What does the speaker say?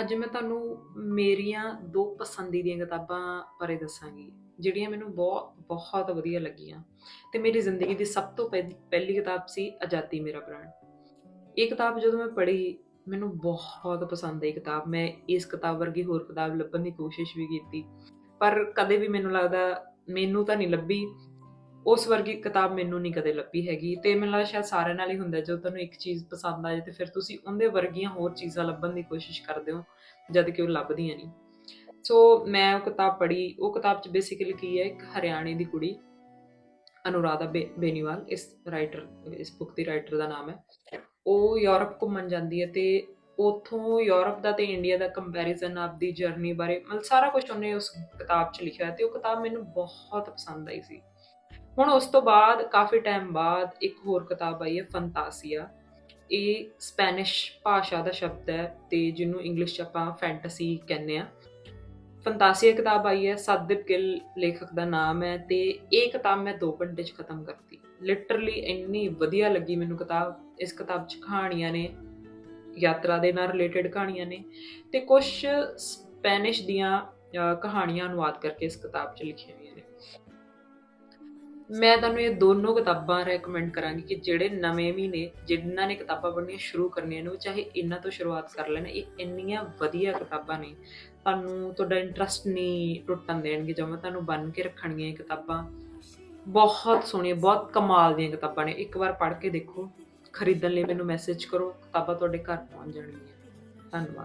ਅੱਜ ਮੈਂ ਤੁਹਾਨੂੰ ਮੇਰੀਆਂ ਦੋ ਪਸੰਦੀਦੀਆਂ ਕਿਤਾਬਾਂ ਬਾਰੇ ਦੱਸਾਂਗੀ, ਜਿਹੜੀਆਂ ਮੈਨੂੰ ਬਹੁਤ ਬਹੁਤ ਵਧੀਆ ਲੱਗੀਆਂ ਤੇ ਮੇਰੀ ਜ਼ਿੰਦਗੀ ਦੀ ਸਭ ਤੋਂ ਪਹਿ- ਪਹਿਲੀ ਕਿਤਾਬ ਸੀ ਆਜ਼ਾਦੀ ਮੇਰਾ ਪ੍ਰਾਣ। ਇਹ ਕਿਤਾਬ ਜਦੋਂ ਮੈਂ ਪੜ੍ਹੀ, ਮੈਨੂੰ ਬਹੁਤ ਪਸੰਦ ਆਈ ਕਿਤਾਬ। ਮੈਂ ਇਸ ਕਿਤਾਬ ਵਰਗੀ ਹੋਰ ਕਿਤਾਬ ਲੱਭਣ ਦੀ ਕੋਸ਼ਿਸ਼ ਵੀ ਕੀਤੀ, ਪਰ ਕਦੇ ਵੀ ਮੈਨੂੰ ਲੱਗਦਾ ਮੈਨੂੰ ਤਾਂ ਨਹੀਂ ਲੱਭੀ। ਉਸ ਵਰਗੀ ਕਿਤਾਬ ਮੈਨੂੰ ਨਹੀਂ ਕਦੇ ਲੱਭੀ ਹੈਗੀ ਤੇ ਮੈਨੂੰ ਲੱਗਦਾ ਸ਼ਾਇਦ ਸਾਰਿਆਂ ਨਾਲ ਹੀ ਹੁੰਦਾ ਜਦੋਂ ਤੁਹਾਨੂੰ ਇੱਕ ਚੀਜ਼ ਪਸੰਦ ਆ ਜਾਏ ਤੇ ਫਿਰ ਤੁਸੀਂ ਉਹਦੇ ਵਰਗੀਆਂ ਹੋਰ ਚੀਜ਼ਾਂ ਲੱਭਣ ਦੀ ਕੋਸ਼ਿਸ਼ ਕਰਦੇ ਹੋ, ਜਦ ਕਿ ਉਹ ਲੱਭਦੀਆਂ ਨਹੀਂ। ਸੋ ਮੈਂ ਉਹ ਕਿਤਾਬ ਪੜ੍ਹੀ, ਉਹ ਕਿਤਾਬ 'ਚ ਬੇਸਿਕਲੀ ਕੀ ਹੈ, ਇੱਕ ਹਰਿਆਣੇ ਦੀ ਕੁੜੀ, ਅਨੁਰਾਧਾ ਬੇ- ਬੇਨੀਵਾਲ, ਇਸ ਰਾਈਟਰ ਇਸ ਬੁੱਕ ਦੀ ਰਾਈਟਰ ਦਾ ਨਾਮ ਹੈ। ਉਹ ਯੂਰਪ ਘੁੰਮਣ ਜਾਂਦੀ ਹੈ ਤੇ ਉਥੋਂ ਯੂਰਪ ਦਾ ਤੇ ਇੰਡੀਆ ਦਾ ਕੰਪੈਰੀਜ਼ਨ ਆਪਦੀ ਜਰਨੀ ਬਾਰੇ, ਮਤਲਬ ਸਾਰਾ ਕੁਝ ਉਹਨੇ ਉਸ ਕਿਤਾਬ 'ਚ ਲਿਖਿਆ ਤੇ ਉਹ ਕਿਤਾਬ ਮੈਨੂੰ ਬਹੁਤ ਪਸੰਦ ਆਈ ਸੀ। ਹੁਣ ਉਸ ਤੋਂ ਬਾਅਦ, ਕਾਫੀ ਟਾਈਮ ਬਾਅਦ ਇੱਕ ਹੋਰ ਕਿਤਾਬ ਆਈ ਹੈ ਫੰਤਾਸੀਆ ਇਹ ਸਪੈਨਿਸ਼ ਭਾਸ਼ਾ ਦਾ ਸ਼ਬਦ ਹੈ ਤੇ ਜਿਹਨੂੰ ਇੰਗਲਿਸ਼ 'ਚ ਆਪਾਂ ਫੈਂਟਸੀ ਕਹਿੰਦੇ ਆ ਫੰਤਾਸੀਆ ਕਿਤਾਬ ਆਈ ਹੈ ਸਤਦੀਪ ਗਿੱਲ ਲੇਖਕ ਦਾ ਨਾਮ ਹੈ ਤੇ ਇਹ ਕਿਤਾਬ ਮੈਂ 2 ਘੰਟੇ 'ਚ ਖਤਮ ਕਰਤੀ। ਲਿਟਰਲੀ ਇੰਨੀ ਵਧੀਆ ਲੱਗੀ ਮੈਨੂੰ ਕਿਤਾਬ, ਇਸ ਕਿਤਾਬ 'ਚ ਕਹਾਣੀਆਂ ਨੇ, ਯਾਤਰਾ ਦੇ ਨਾਲ ਰਿਲੇਟਡ ਕਹਾਣੀਆਂ ਨੇ ਤੇ ਕੁਝ ਸਪੈਨਿਸ਼ ਦੀਆਂ ਕਹਾਣੀਆਂ ਅਨੁਵਾਦ ਕਰਕੇ ਇਸ ਕਿਤਾਬ 'ਚ ਲਿਖੀਆਂ ਹੋਈਆਂ ਨੇ। ਮੈਂ ਤੁਹਾਨੂੰ ਇਹ ਦੋਨੋਂ ਕਿਤਾਬਾਂ ਰეკਮੈਂਡ ਕਰਾਂਗੀ ਕਿ ਜਿਹੜੇ ਨਵੇਂ ਵੀ ਨੇ, ਜਿਨ੍ਹਾਂ ਨੇ ਕਿਤਾਬਾਂ ਪੜ੍ਹਨੀਆਂ ਸ਼ੁਰੂ ਕਰਨੀਆਂ ਨੇ, ਉਹ ਚਾਹੇ ਇਹਨਾਂ ਤੋਂ ਸ਼ੁਰੂਆਤ ਕਰ ਲੈਣ। ਇਹ ਇੰਨੀਆਂ ਵਧੀਆ ਕਿਤਾਬਾਂ ਨੇ। ਤੁਹਾਨੂੰ ਤੁਹਾਡਾ ਇੰਟਰਸਟ ਨਹੀਂ ਟੁੱਟਣ ਦੇਣਗੇ ਜਦੋਂ ਤੁਹਾਨੂੰ ਬੰਨ ਕੇ ਰੱਖਣਗੀਆਂ ਇਹ ਕਿਤਾਬਾਂ। ਬਹੁਤ ਸੋਹਣੀਆਂ, ਬਹੁਤ ਕਮਾਲ ਦੀਆਂ ਕਿਤਾਬਾਂ ਨੇ। ਇੱਕ ਵਾਰ ਪੜ੍ਹ ਕੇ ਦੇਖੋ। ਖਰੀਦਣ ਲਈ ਮੈਨੂੰ ਮੈਸੇਜ ਕਰੋ। ਕਿਤਾਬਾਂ ਤੁਹਾਡੇ ਘਰ ਪਹੁੰਚ ਜਾਣਗੀਆਂ। ਧੰਨਵਾਦ।